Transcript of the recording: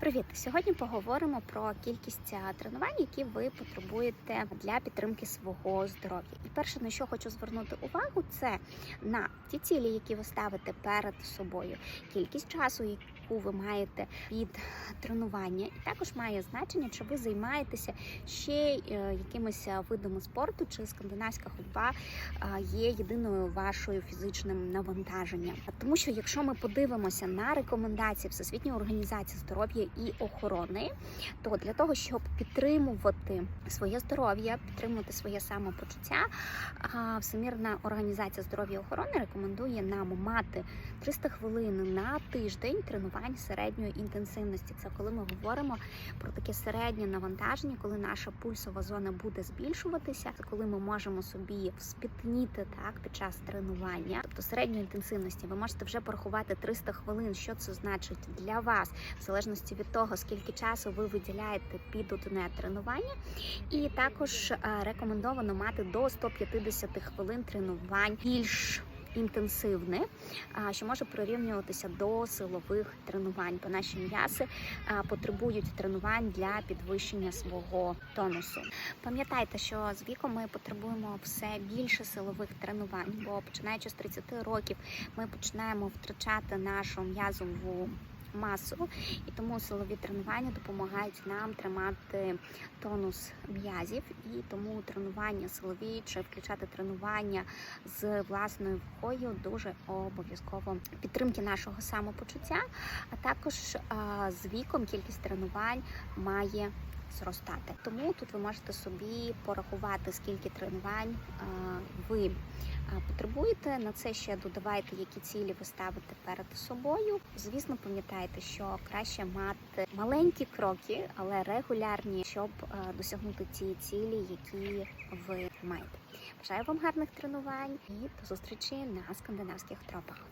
Привіт! Сьогодні поговоримо про кількість тренувань, які ви потребуєте для підтримки свого здоров'я. І перше, на що хочу звернути увагу, це на ті цілі, які ви ставите перед собою, кількість часу, яку ви маєте від тренування, і також має значення, чи ви займаєтеся ще е, якимись видами спорту, чи скандинавська ходьба є єдиною вашою фізичним навантаженням. Тому що якщо ми подивимося на рекомендації Всесвітньої організації здоров'я і охорони, то для того, щоб підтримувати своє здоров'я, підтримувати своє самопочуття, Всемірна організація здоров'я і охорони рекомендує нам мати 300 хвилин на тиждень тренувань середньої інтенсивності. Це коли ми говоримо про таке середнє навантаження, коли наша пульсова зона буде збільшуватися, це коли ми можемо собі вспітніти так під час тренування, тобто середньої інтенсивності. Ви можете вже порахувати 300 хвилин, що це значить для вас, в залежності від того, скільки часу ви виділяєте під одне тренування. І також е, рекомендовано мати до 150 хвилин тренувань більш інтенсивне, що може прирівнюватися до силових тренувань, бо наші м'яси потребують тренувань для підвищення свого тонусу. Пам'ятайте, що з віком ми потребуємо все більше силових тренувань, бо починаючи з 30 років ми починаємо втрачати нашу м'язову масу, і тому силові тренування допомагають нам тримати тонус м'язів, і тому тренування силові чи включати тренування з власною вагою дуже обов'язково підтримки нашого самопочуття. А також з віком кількість тренувань має зростати. Тому тут ви можете собі порахувати, скільки тренувань а, ви потребуєте. На це ще додавайте, які цілі ви ставите перед собою. Звісно, пам'ятайте, що краще мати маленькі кроки, але регулярні, щоб а, досягнути ті цілі, які ви маєте. Бажаю вам гарних тренувань і до зустрічі на скандинавських тропах.